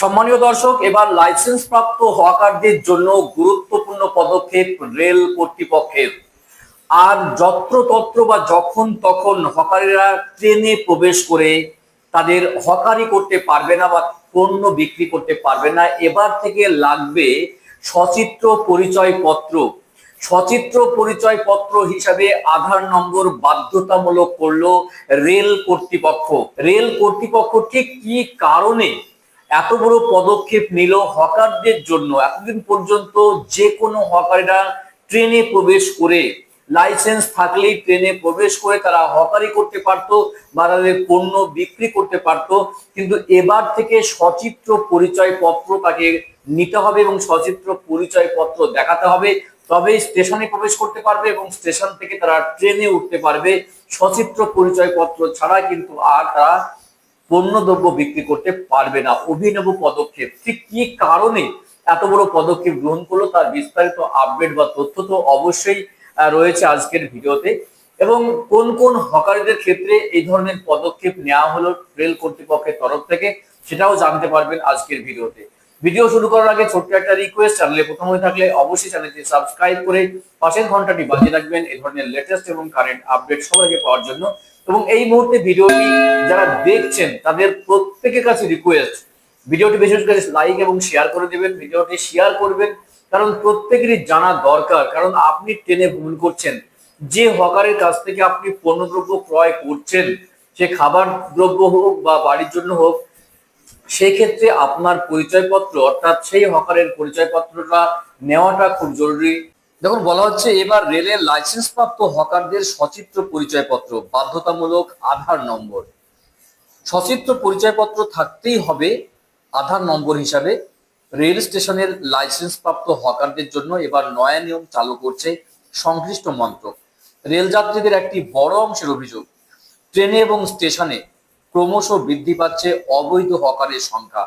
সম্মানীয় দর্শক, এবার লাইসেন্স প্রাপ্ত হকারদের জন্য গুরুত্বপূর্ণ পদক্ষেপ রেল কর্তৃপক্ষের। আর যত্রতত্র বা যখন তখন হকারেরা ট্রেনে প্রবেশ করে তাদের হকারি করতে পারবে না বা পণ্য বিক্রি করতে পারবে না। এবার থেকে লাগবে সচিত্র পরিচয় পত্র সচিত্র পরিচয় পত্র হিসাবে আধার নম্বর বাধ্যতামূলক করল রেল কর্তৃপক্ষ। রেল কর্তৃপক্ষ ঠিক কি কারণে এত বড় পদক্ষেপ নিল হকারদের জন্য, এতদিন পর্যন্ত যে কোনো হকারেরা ট্রেনে প্রবেশ করে লাইসেন্স থাকলেই ট্রেনে প্রবেশ করে তারা হকারি করতে পারতো বা তাদের পণ্য বিক্রি করতে পারতো, কিন্তু এবার থেকে সচিত্র পরিচয় পত্র তাকে নিতে হবে এবং সচিত্র পরিচয় পত্র দেখাতে হবে। তবেই স্টেশনে প্রবেশ করতে পারবে এবং স্টেশন থেকে তারা ট্রেনে উঠতে পারবে। সচিত্র পরিচয় পত্র ছাড়া কিন্তু আর তারা পণ্যদ্রব্য বিক্রি করতে পারবে না। অভিনব পদক্ষেপ। ঠিক কি কারণে এত বড় পদক্ষেপ গ্রহণ করল তার বিস্তারিত আপডেট বা তথ্য তো অবশ্যই রয়েছে আজকের ভিডিওতে। এবং কোন কোন হকারদের ক্ষেত্রে এই ধরনের পদক্ষেপ নেওয়া হলো রেল কর্তৃপক্ষের তরফ থেকে, সেটাও জানতে পারবেন আজকের ভিডিওতে। ভিডিও শুরু করার আগে ছোট্ট একটা রিকোয়েস্ট চ্যানেলে প্রথম হয়ে থাকলে অবশ্যই চ্যানেলটি সাবস্ক্রাইব করে পাশের ঘন্টাটি বাজিয়ে রাখবেন। এই ধরনের লেটেস্ট এবং কারেন্ট আপডেট সবার আগে পাওয়ার জন্য। এবং এই মুহূর্তে ভিডিওটি যারা দেখছেন, তাদের প্রত্যেকের কাছে রিকোয়েস্ট ভিডিওটি বেশি বেশি করে লাইক এবং শেয়ার করে দেবেন, ভিডিওটি শেয়ার করবেন। কারণ প্রত্যেকেরই জানা দরকার, কারণ আপনি ট্রেনে ভ্রমণ করছেন। যে হকারের কাছ থেকে আপনি পণ্যদ্রব্য ক্রয় করছেন, সে খাবার দ্রব্য হোক বা বাড়ির জন্য হোক সেক্ষেত্রে আপনার পরিচয়পত্র, অর্থাৎ সেই হকারের পরিচয়পত্রটা নেওয়াটা খুব জরুরি। দেখুন, বলা হচ্ছে এবার রেলের লাইসেন্স প্রাপ্ত হকারদের সচিত্র পরিচয়পত্র, বাধ্যতামূলক আধার নম্বর। সচিত্র পরিচয়পত্র থাকতেই হবে আধার নম্বর হিসাবে। রেল স্টেশনের লাইসেন্স প্রাপ্ত হকারদের জন্য এবার নয়া নিয়ম চালু করছে সংশ্লিষ্ট মন্ত্রক। রেল যাত্রীদের একটি বড় অংশের অভিযোগ, ট্রেনে এবং স্টেশনে ক্রমশ বৃদ্ধি পাচ্ছে অবৈধ হকারের সংখ্যা।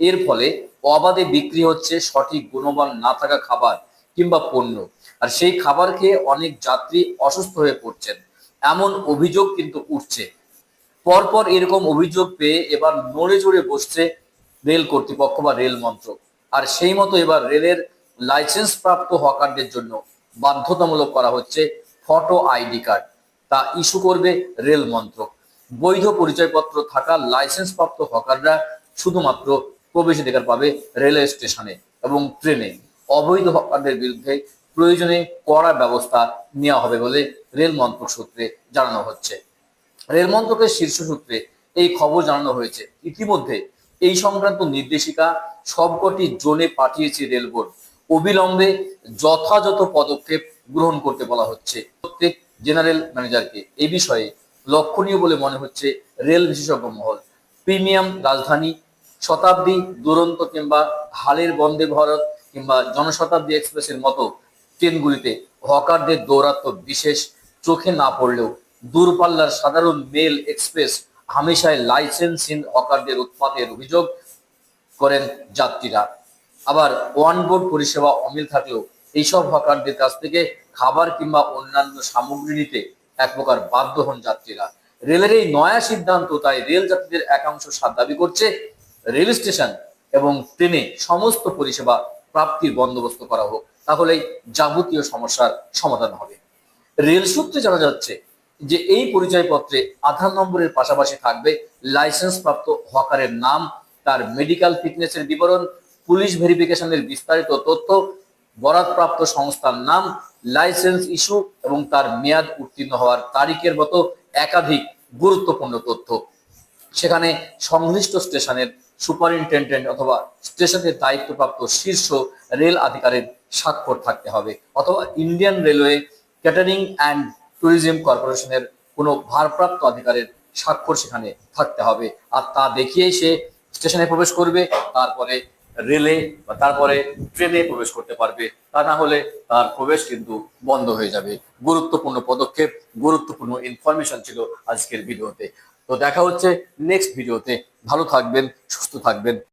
এর ফলে অবাধে বিক্রি হচ্ছে সঠিক গুণমান না থাকা খাবার কিংবা পণ্য। আর সেই খাবার খেয়ে অনেক যাত্রী অসুস্থ হয়ে পড়ছেন। এমন অভিযোগ কিন্তু উঠছে। পরপর এরকম অভিযোগ পেয়ে এবার নড়ে চড়ে বসছে রেল কর্তৃপক্ষ বা রেল মন্ত্রক। আর সেই মতো এবার রেলের লাইসেন্স প্রাপ্ত হকারদের জন্য বাধ্যতামূলক করা হচ্ছে ফটো আইডি কার্ড। তা ইস্যু করবে রেল মন্ত্রক। বৈধ পরিচয়পত্র থাকা লাইসেন্স প্রাপ্ত হকাররা শুধুমাত্র প্রবেশাধিকার পাবে রেলওয়ে স্টেশনে এবং ট্রেনে। অবৈধ হকারদের বিরুদ্ধে প্রয়োজনে কড়া ব্যবস্থা নেওয়া হবে বলে রেল মন্ত্রক সূত্রে জানানো হচ্ছে। রেল মন্ত্রকের শীর্ষ সূত্রে এই খবর জানানো হয়েছে। ইতিমধ্যে এই সংক্রান্ত নির্দেশিকা সবকটি জোনে পাঠিয়েছে রেল বোর্ড। অবিলম্বে যথাযথ পদক্ষেপ গ্রহণ করতে বলা হচ্ছে। প্রত্যেক জেনারেল ম্যানেজারকে এই বিষয়ে লক্ষণীয় বলে মনে হচ্ছে রেল বিশেষজ্ঞ মহল। প্রিমিয়াম রাজধানী শতাব্দী দুরন্ত কিংবা হালের বন্দে ভারত কিংবা জনশতাব্দী এক্সপ্রেসের মতো ট্রেনগুলিতে হকারদের দৌরাত্ম বিশেষ চোখে না পড়লেও দূরপাল্লার সাধারণ মেল এক্সপ্রেস হামেশায় লাইসেন্সহীন হকারদের উৎপাতের অভিযোগ করেন যাত্রীরা। আবার ওয়ান বোর্ড পরিষেবা অমিল থাকলেও এইসব হকারদের কাছ থেকে খাবার কিংবা অন্যান্য সামগ্রী নিতে এক প্রকার বাধ্য হন যাত্রীরা। রেলের এই নয়া সিদ্ধান্ত তাই রেল যাত্রীদের একাংশ সাত দাবি করছে। রেল স্টেশন এবং ট্রেনে সমস্ত পরিষেবা প্রাপ্তির বন্দোবস্ত করা হোক, তাহলেই যাবতীয় সমস্যার সমাধান হবে। রেল সূত্রে জানা যাচ্ছে যে এই পরিচয়পত্রে আধার নম্বরের পাশাপাশি থাকবে লাইসেন্স প্রাপ্ত হকারের নাম, তার মেডিকেল ফিটনেসের বিবরণ, পুলিশ ভেরিফিকেশনের বিস্তারিত তথ্য, বরাদপ্রাপ্ত সংস্থার নাম লাইসেন্স ইস্যু এবং তার মেয়াদ উত্তীর্ণ হওয়ার তারিখের মতো একাধিক গুরুত্বপূর্ণ তথ্য। সেখানে সংশ্লিষ্ট স্টেশনের সুপারিনটেন্ডেন্ট অথবা স্টেশনের দায়িত্বপ্রাপ্ত শীর্ষ রেল আধিকারিক স্বাক্ষর থাকতে হবে অথবা Indian railway catering and tourism কর্পোরেশনের কোনো ভারপ্রাপ্ত আধিকারের স্বাক্ষর সেখানে থাকতে হবে। আর তা দেখিয়েই সে স্টেশনে প্রবেশ করবে, তারপরে রেলে বা তারপরে ট্রেনে প্রবেশ করতে পারবে, তা না হলে তার প্রবেশ কিন্তু বন্ধ হয়ে যাবে। গুরুত্বপূর্ণ পদক্ষেপ, গুরুত্বপূর্ণ ইনফরমেশন ছিল আজকের ভিডিওতে। তো দেখা হচ্ছে নেক্সট ভিডিওতে। ভালো থাকবেন, সুস্থ থাকবেন।